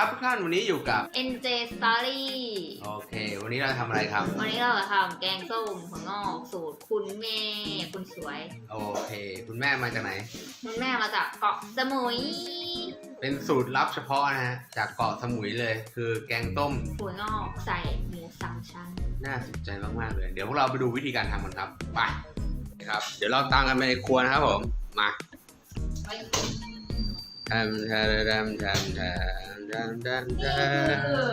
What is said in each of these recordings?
ครับทุกท่านวันนี้อยู่กับ NJ Story โอเค วันนี้เราทำอะไรครับ วันนี้เราจะทำแกงส้มถั่วงอกสูตรคุณแม่คุณสวย โอเค คุณแม่มาจากไหน คุณแม่มาจากเกาะสมุย เป็นสูตรลับเฉพาะนะฮะจากเกาะสมุยเลย คือแกงต้มถั่วงอกใส่หมูสามชั้น น่าสนใจมากๆเลย เดี๋ยวพวกเราไปดูวิธีการทำกันครับไปครับ เดี๋ยวเราตามกันไปในครัวนะครับผมมา ทำทำทำทำทำทำทำนี่ทคือ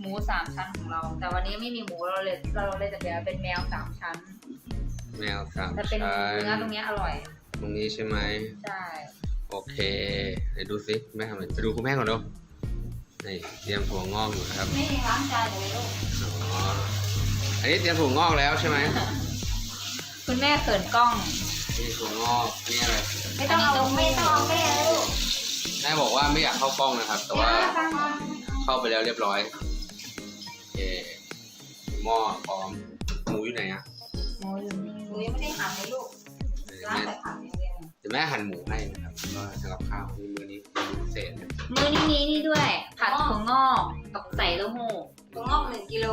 หมูสามชั้นของเรา แต่วันนี้ไม่มีหมูเราเลยเราเลยจะเป็นแมวสามชั้นำแมวสามแต่เป็นชั้นเนื้อตรงเนี้ยอร่อย ตรงนี้ใช่ไหม ใช่ โอเค เดี๋ยวดูสิแม่ทำอะไรไปดูคุณแม่ก่อนดูนี่เตรียมถั่วงอกอยู่นะครับ ไม่ล้างจานเลยลูก อ๋อ อันนี้เตรียมถั่วงอกแล้วใช่ไหม คุณแม่เขินกล้อง นี่ถั่วงอกอันนี้อะไรไม่ต้องเอาไม่ต้องเอาแม่ลูกแม่บอกว่าไม่อยากเข้ากล้องนะครับ แต่ว่าเข้าไปแล้วเรียบร้อยโอเคหม้อพร้อมหมูอยู่ไหนอะหมูอยู่นี่หนูยังไม่ได้หั่นเลยลูกล้างแม่แต่ผักอย่างเดียวเดี๋ยวแม่หั่นหมูให้นะครับก็สำหรับข้าวมีมือนี้เมนูพิเศษมือนี้มีนี่ด้วย ผัดถั่วงอกกับใส่เต้าหู้ถั่วงอกหนึ่งกิโล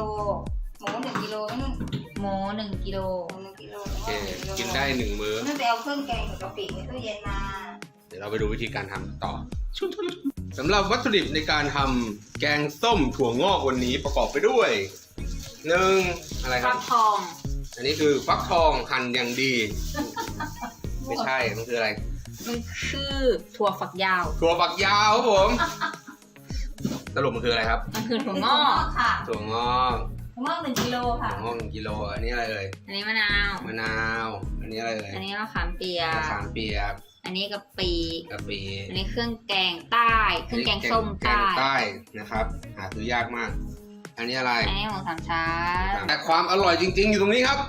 หมูหนึ่งกิโลนู่นหมูหนึ่งกิโลหมูหนึ่งกิโล โอถั่วเคงอกหนึ่งกิโลกินได้หนึ่งมื้อ นั่นไปเอาเครื่องแกงกับกะปิในตู้เย็นมา เดี๋ยวเราไปดูวิธีการทำต่อสำหรับวัตถุดิบในการทำแกงส้มถั่วงอกวันนี้ประกอบไปด้วยหนึ่งอะไรคฟัรับ กทอง อันนี้คือฟักทองหั่นอย่างดี ไม่ใช่ มันคืออะไร มันคือถั่วฝักยาว ถั่วฝักยาวครับผม สรุปมันคืออะไรครับ มันคือถั่วงอกค่ะถั่วงอก ถั่วงอกหนึ่งกิโลค่ะถั่วงอกหนึ่งกิโล อันนี้อะไรเอ่ย อันนี้มะนาว มะนาว อันนี้อะไรเอ่ย อันนี้มะขามเปียมะกขามเปียก อันนี้กะปิ กะปิ อันนี้เครื่องแกงใต้ เครื่องแกงส้มแกงใต้ ใต้นะครับ หาซื้อยากมาก อันนี้อะไร อันนี้หมูสามชั้นแต่ความอร่อยจริง ๆ อยู่ตรงนี้ครับ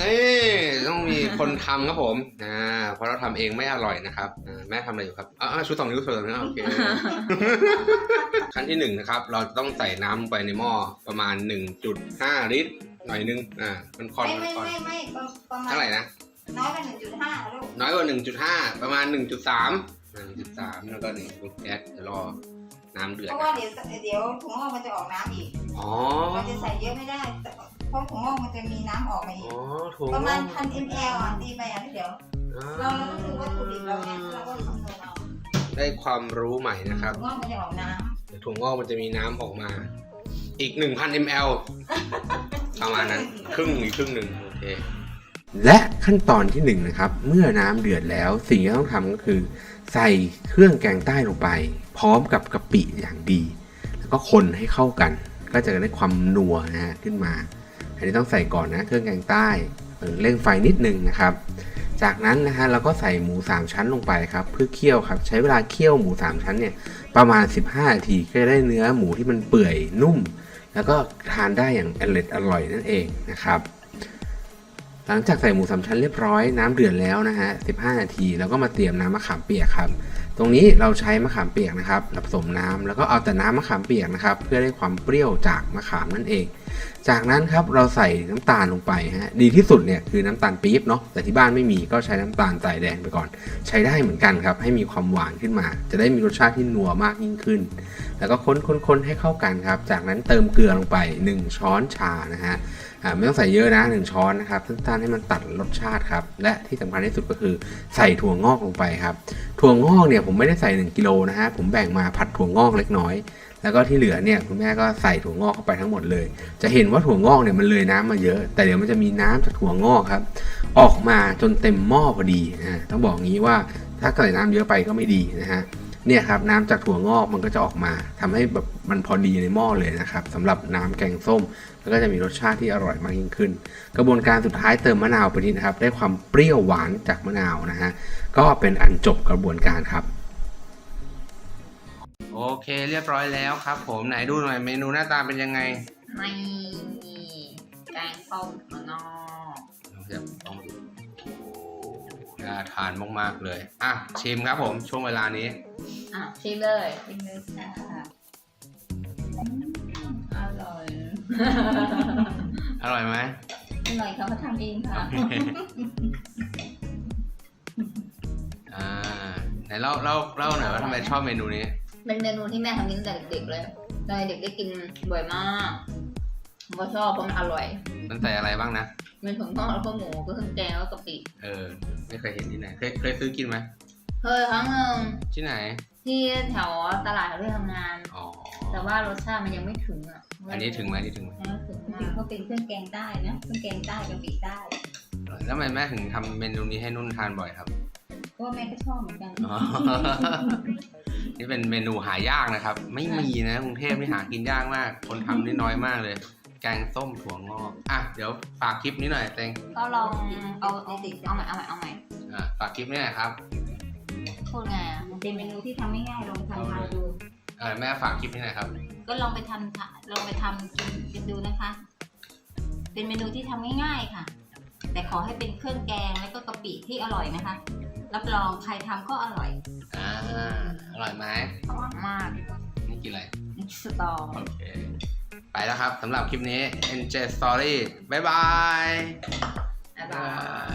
นี่ต้องมีคนทำครับผมอ่าเพราะเราทำเองไม่อร่อยนะครับอ่าแม่ทำอะไรอยู่ครับอ่าชุดสองนิ้วชุดสองนิ้วโอเคขั้นที่หนึ่งนะครับ เราต้องใส่น้ำลงไปในหม้อประมาณ 1.5 ลิตร หน่อยนึงอ่ามันคอนไม่มันไม่คอนไม่ไม่ประมาณเท่าไหร่นะน้อยกว่าหนึ่งจุดห้าลูกน้อยกว่า1.5ประมาณ1.3 1.3แล้วก็นี่ลูกแก๊สจะรอน้ำเดือเพดราะว่าเดี๋ยวเดี๋ยวถั่วงอกมันจะออกน้ำอีกอ๋อเราจะใส่เยอะไม่ได้แต่ เพราะถั่วงอกมันจะมีน้ำออกมาอีอ๋กอถั่วประงมาอณกพัน ml อะตีไปอะเดี๋ยว อ่เราเราต้องดูวัตถุดิบเราไงเราก็คำนวณเอาได้ความรู้ใหม่นะครับ ถั่วงอกมันจะออกน้ำเดี๋ยวถั่วงอกมันจะมีน้ำออกมา อีก 1,000 ml ประมาณนั้น ครึ่งอีกครึ่งหนึ่งโอเค และขั้นตอนที่1นงนะครับ เมื่อน้ำเดือดแล้วสิ่งที่ต้องทำก็คือ ใส่เครื่องแกงใต้ลงไป พร้อมกับกะปิอย่างดี แล้วก็คนให้เข้ากัน ก็จะได้ความนัวนะฮะขึ้นมา อันนี้ต้องใส่ก่อนนะเครื่องแกงใต้เร่งไฟนิดนึงนะครับ จากนั้นนะฮะเราก็ใส่หมู 3 ชั้นลงไปครับเพื่อเคี่ยวครับใช้เวลาเคี่ยวหมู 3 ชั้นเนี่ยประมาณ 15นาทีก็จะได้เนื้อหมูที่มันเปื่อยนุ่ม แล้วก็ทานได้อย่างอร่อยอร่อยนั่นเองนะครับหลังจากใส่หมูสามชั้นเรียบร้อยน้ำเดือดแล้วนะฮะ 15 นาที แล้วก็มาเตรียมน้ำมะขามเปียกครับ ตรงนี้เราใช้มะขามเปียกนะครับผสมน้ำแล้วก็เอาแต่น้ำมะขามเปียกนะครับ เพื่อได้ความเปรี้ยวจากมะขามนั่นเอง จากนั้นครับเราใส่น้ำตาลลงไปฮะดีที่สุดเนี่ยคือน้ำตาลปี๊บเนาะแต่ที่บ้านไม่มีก็ใช้น้ำตาลใส่แดงไปก่อน ใช้ได้เหมือนกันครับ ให้มีความหวานขึ้นมา จะได้มีรสชาติที่นัวมากยิ่งขึ้น แล้วก็ค้นๆๆให้เข้ากันครับ จากนั้นเติมเกลือลงไป 1 ช้อนชานะฮะไม่ต้องใส่เยอะนะ1ช้อนนะครับสั้นๆให้มันตัดรสชาติครับ และที่สำคัญที่สุดก็คือใส่ถั่วงอกลงไปครับ ถั่วงอกเนี่ยผมไม่ได้ใส่ 1กิโลนะฮะผมแบ่งมาผัดถั่วงอกเล็กน้อย แล้วก็ที่เหลือเนี่ยคุณแม่ก็ใส่ถั่วงอกเข้าไปทั้งหมดเลย จะเห็นว่าถั่วงอกเนี่ยมันเลยน้ำมาเยอะ แต่เดี๋ยวมันจะมีน้ำจากถั่วงอกครับ ออกมาจนเต็มหม้อพอดีนะต้องบอกงี้ว่าถ้าใส่น้ำเยอะไปก็ไม่ดีนะฮะ เนี่ยครับน้ำจากถั่วงอกมันก็จะออกมาทำให้แบบมันพอดีในหม้อเลยนะครับสำหรับน้ำแกงส้มแล้วก็จะมีรสชาติที่อร่อยมากยิ่งขึ้น กระบวนการสุดท้ายเติมมะนาวไปนิดนะครับ ได้ความเปรี้ยวหวานจากมะนาวนะฮะก็เป็นอันจบกระบวนการครับ โอเคเรียบร้อยแล้วครับ ผมไหนดูหน่อยเมนูหน้าตาเป็นยังไงไม่แกงส้มถั่วงอกเดี๋ยวลองดูโอ้น่าทานมากๆเลย อะชิมครับผมช่วงเวลานี้ อะชิมเลยชิมเลยค่ะอืมอร่อยอร่อยไหมอร่อยเขาก็ทำเองค่ะ อ่าไหนเล่าเล่าเล่าหน่อยว่าทำไมชอบเมนูนี้ เป็นเมนูที่แม่ทำกินตั้งแต่เด็กๆเลยตอนเด็กได้กินบ่อยมากผมก็ชอบเพราะมันอร่อยมันใส่อะไรบ้างนะมีถั่วงอกแล้วก็หมูก็เครื่องแกงแล้วก็กะปิ เออ ไม่เคยเห็นที่ไหน เคยเคยซื้อกินไหมเคยครั้งหนึ่งที่ไหน ที่แถวตลาดแถวที่ทำงาน อ๋อแต่ว่ารสชาติมันยังไม่ถึงอะอันนี้ถึงไหมอันนี้ถึงไหมยังไม่ถึงจริมางกๆเขาเป็นเครื่องแกงใต้นะเครื่องแกงใต้กะปิใต้ แล้วทำไมแม่ถึงทำเมนูนี้ให้นุ่นทานบ่อยครับเพราะว่าแม่ก็ชอบเหมือนกัน อ๋อ นี่เป็นเมนูหายากนะครับ ไม่มีนะกรุงเทพนี่หากินยากมาก คนทำนี่น้อยมากเลย แกงส้มถั่วงอกอะเดี๋ยวฝากคลิปนี้หน่อยเต็งก็ลองเอาเอาเอาใหม่เอาใหม่เอาใหม่อะฝากคลิปนี้หน่อยครับ พูดไงอะมัน เป็นเมนูที่ทำไม่ง่ายลองทำทานดูเออแม่ฝากคลิปนี้หน่อยครับ ก็ลองไปทำทะลองไปทำกินกันดูนะคะ เป็นเมนูที่ทำง่ายๆค่ะ แต่ขอให้เป็นเครื่องแกงแล้วก็กะปิที่อร่อยนะคะ รับรองใครทำก็อร่อยอ่า อร่อยไหมอร่อยมากนี่กินอะไรสตอโอเค ไปแล้วครับสำหรับคลิปนี้ NJ Story บ๊ายบาย บ๊ายบาย